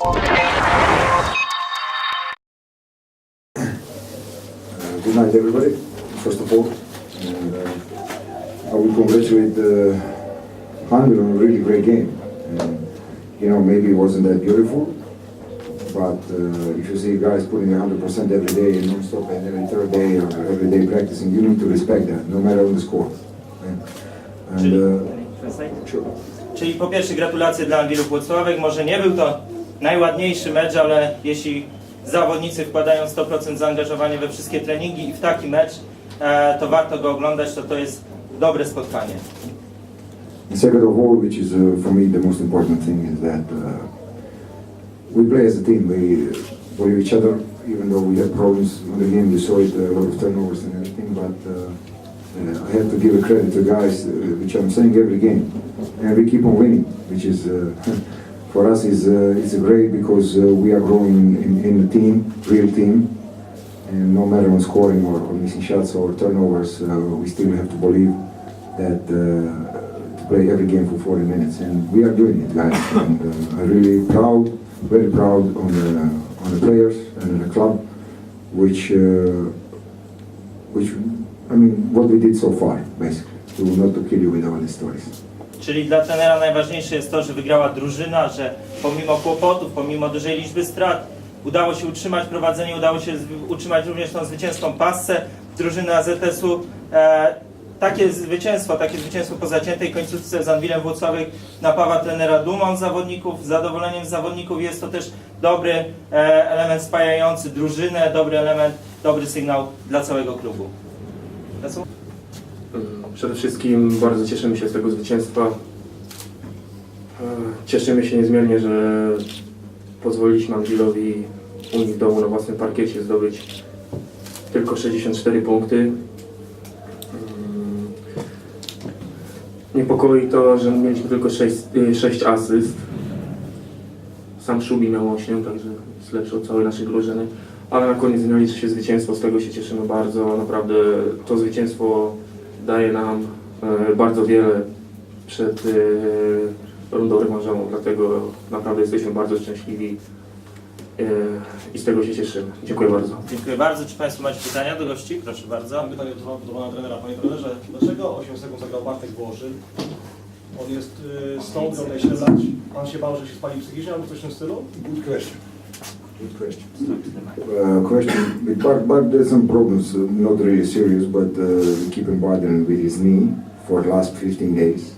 Uh, Good night, everybody, first of all. And, uh, I will congratulate uh, Hanwil on a really great game. And, you know, maybe it wasn't that beautiful, but uh, if you see guys putting 100% every day and non-stop and every third day or every day practicing, you need to respect that, no matter on the score. And, and uh. Czyli po pierwsze gratulacje dla Angielów Włocławek. Może nie był to najładniejszy mecz, ale jeśli zawodnicy wkładają 100% zaangażowania we wszystkie treningi i w taki mecz, e, to warto go oglądać, to to jest dobre spotkanie. And second of all, which is uh, for me the most important thing, is that uh, we play as a team. We believe each other, even though we had problems in the game. You saw it, uh, a lot of turnovers and everything. But uh, uh, I have to give a credit to guys, uh, which I'm saying every game, and we keep on winning, which is uh, for us is uh, is great because uh, we are growing in, in the team, real team. And no matter on scoring or, missing shots or turnovers, uh, we still have to believe that to play every game for 40 minutes, and we are doing it, guys. and I'm really proud, very proud on the on the players and the club, which which I mean, what we did so far, basically, to not to kill you with all these stories. Czyli dla trenera najważniejsze jest to, że wygrała drużyna, że pomimo kłopotów, pomimo dużej liczby strat, udało się utrzymać prowadzenie, udało się utrzymać również tą zwycięską pasę drużyny AZS-u. E, takie zwycięstwo, takie zwycięstwo po zaciętej końcówce z Anwilem Włocławek napawa trenera dumą zawodników, zadowoleniem zawodników. Jest to też dobry e, element spajający drużynę, dobry element, dobry sygnał dla całego klubu. Mm, Przede wszystkim bardzo cieszymy się z tego zwycięstwa. E, Cieszymy się niezmiernie, że pozwoliliśmy Angilowi u nich w domu na własnym parkiecie zdobyć tylko 64 punkty. Mm, Niepokoi to, że mieliśmy tylko 6, 6 asyst. Sam Szubi miał 8, także jest lepszy od całej naszej drużyny. Ale na koniec dnia liczy się zwycięstwo, z tego się cieszymy bardzo. Naprawdę to zwycięstwo daje nam e, bardzo wiele przed e, rundą rewanżową, dlatego naprawdę jesteśmy bardzo szczęśliwi e, i z tego się cieszymy. Dziękuję bardzo. Dziękuję bardzo. Czy Państwo macie pytania do gości? Proszę bardzo. Mam pytanie do, do pana trenera. Panie trenerze, dlaczego 8 sekund zagrał Bartek Włoszyn? On jest y, stąd, 7 lat. Pan się bał, że się spali psychicznie albo coś w tym stylu? Good question. Good question. Uh, question. There's some problems, uh, not really serious, but uh, we keep bothering with his knee for the last 15 days.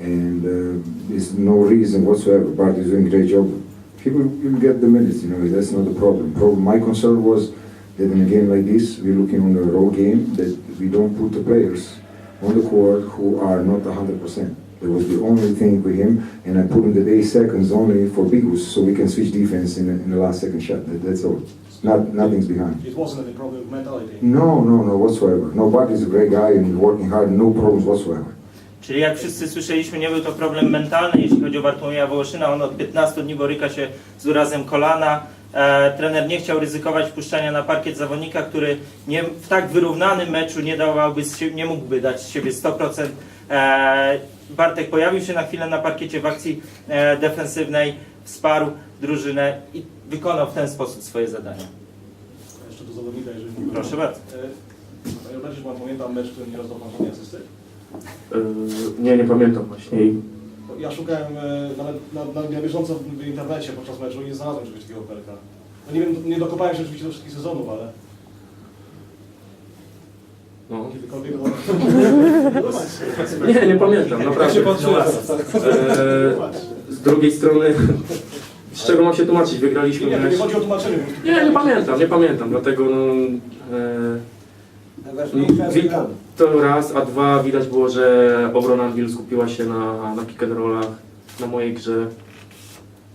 And uh, there's no reason whatsoever. Bart is doing a great job. He will, get the minutes, you know, that's not the problem. problem. My concern was that in a game like this, we're looking on a road game, that we don't put the players on the court who are not 100%. That was the only thing with him, and I put him the eight seconds only for Bigus, so we can switch defense in the, in the last second shot. That, that's all. Not, nothing's behind. It wasn't any problem with mentality. No, no, no, whatsoever. No, Bart is a great guy and working hard, no problems whatsoever. Czyli jak wszyscy słyszeliśmy, nie był to problem mentalny, jeśli chodzi o Bartłomieja Wołoszyna. On od 15 dni boryka się z urazem kolana. E, trener nie chciał ryzykować wpuszczania na parkiet zawodnika, który nie, w tak wyrównanym meczu nie, z siebie, nie mógłby dać z siebie 100%. E, Bartek pojawił się na chwilę na parkiecie w akcji e, defensywnej, wsparł drużynę i wykonał w ten sposób swoje zadania. Jeszcze do zawodnika, jeżeli mógłbym. Proszę bardzo. E, Panie Robercie, czy pan pamięta mecz, w którym nie rozdał pan żadnej asysty? E, Nie, nie pamiętam właśnie. Ja szukałem nawet na, na, na bieżąco w, w internecie podczas meczu i nie znalazłem czegoś takiego perka. No nie wiem, nie dokopałem się oczywiście do wszystkich sezonów, ale No. kiedykolwiek... Nie, nie pamiętam, naprawdę. E, z drugiej strony, z czego mam się tłumaczyć? Wygraliśmy Nie, nie, to mecz. nie chodzi o tłumaczenie. po. Nie, nie pamiętam, nie pamiętam, dlatego no, e, wi- to raz, a dwa widać było, że obrona Anvil skupiła się na, na pick and rollach, na mojej grze.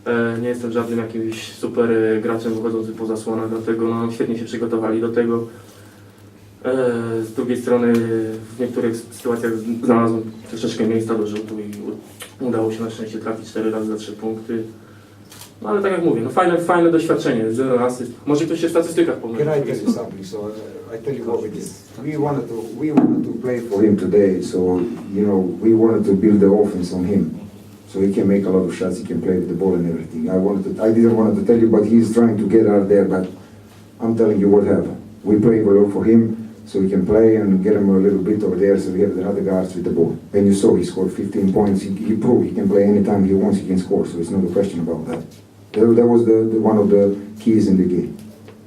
E, nie jestem żadnym jakimś super e, graczem wychodzącym poza słonę, dlatego no, świetnie się przygotowali do tego. E, z drugiej strony w niektórych sytuacjach znalazłem troszeczkę miejsca do rzutu i udało się na szczęście trafić 4 razy za 3 punkty. No ale tak jak mówię, no fajne, fajne doświadczenie, zero asyst. Może ktoś się w statystykach pomylił. Can I tell you something? So uh, I tell you what we wanted to we wanted to play for him today. So you know we wanted to build the offense on him. So he can make a lot of shots, he can play with the ball and everything. I wanted to, I didn't want to tell you, but he's trying to get out there, but I'm telling you what happened. We lot for him, so he can play and get him a little bit over there, so we have the other guards with the ball. And you saw he scored 15 points, he, he proved he can play anytime he wants, he can score, so it's not a question about that. That, that was the, the, one of the keys in the game.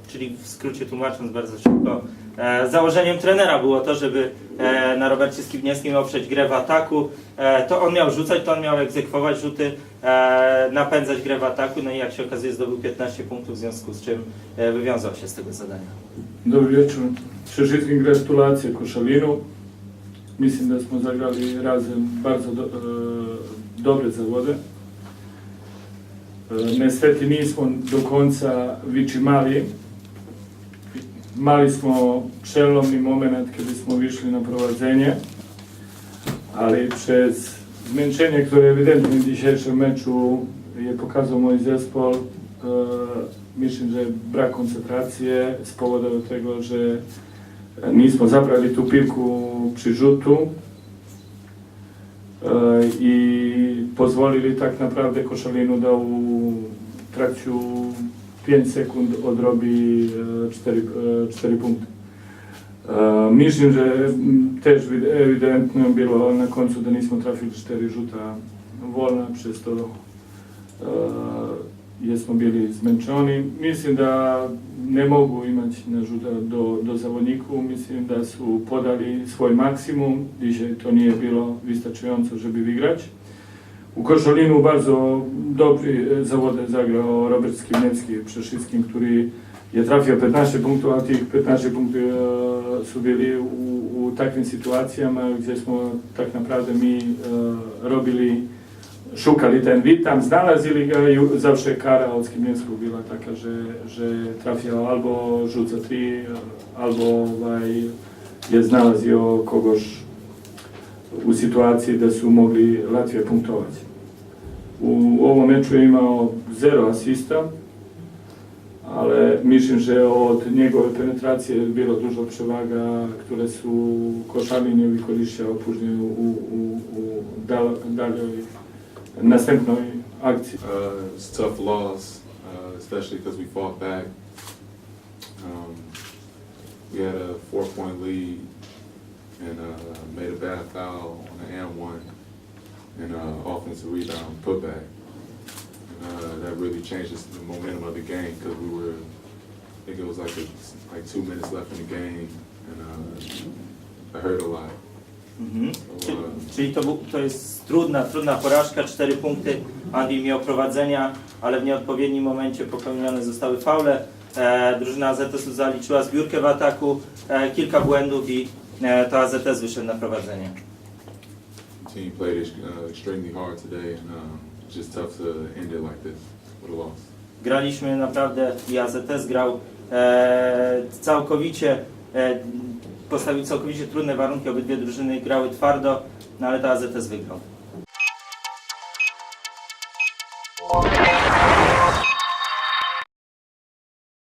Czyli w skrócie tłumacząc bardzo szybko, e, założeniem trenera było to, żeby e, na Robercie Skibniewskim oprzeć grę w ataku. E, to on miał rzucać, to on miał egzekwować rzuty, e, napędzać grę w ataku, no i jak się okazuje zdobył 15 punktów, w związku z czym e, wywiązał się z tego zadania. Dobro večer. Še všetkým gratulacije Košalinu. Mislim da smo zagrali razem bardzo do, e, dobre zavode. E, Niestety nismo do konca vyčimali. Mali smo prelomni moment kiedy smo wyszli na prowadzenie, ale przez zmęczenie, które ewidentnie w dzisiejszym meczu je pokazał mój zespół, e, myślę, że brak koncentracji spowodował tego, że nismo zabrali tu piłku przy rzutu e, i pozwolili tak naprawdę Koszalinu da u trakciu 5 sekund odrobi 4, 4 punkty. E, Mislim, że mm, też wid- ewidentno bilo na końcu da nismo trafili 4 rzuta wolna, przez to e, jesmo bili zmęczeni. Mislim da ne mogu imati na žuta do, do zawodniku, mislim da su podali svoj maksimum, dzisiaj to nije bilo wystarczająco, żeby wygrać. U Koszalinu bardzo dobry e, zawodnik zagrał Robert Skibniewski przede wszystkim, który je trafio 15 punktów, a tych 15 punktów e, su bili u, u takvim situacijama gdje smo tak naprawdę mi e, robili šukali ten ritam, znalazili ga i zawsze kara od Skibniewskiego bila taka, że, że trafiał albo rzuca tri, albo ovaj, je znalazio kogoś u sytuaciji da su mogli Latvije punktować. U ovom meczu je imao zero asista, ale myślę, że od njegove penetracije je bilo dużo przewaga, które su Košalin wykorzystał później u, u, u dal, daljoj następnej akcji. Uh, it's a tough loss, uh, especially because we fought back. Um, we had a four-point lead and uh, made a bad foul on the and one and uh, offensive rebound putback. And, uh, that really changed the- the momentum of the game because we were, I think it was like a, like two minutes left in the game, and uh, I hurt a lot. Mhm. Czyli, czyli to, był- to jest trudna, trudna porażka, 4 punkty, Andy miał prowadzenia, ale w nieodpowiednim momencie popełnione zostały faule. E, drużyna AZS-u zaliczyła zbiórkę w ataku, e, kilka błędów i e, to AZS wyszedł na prowadzenie. team played uh, extremely hard today, and um, it's just tough to end it like this with a loss. Graliśmy naprawdę i AZS grał e, całkowicie, e, postawił całkowicie trudne warunki, obydwie drużyny grały twardo, no ale to AZS wygrał.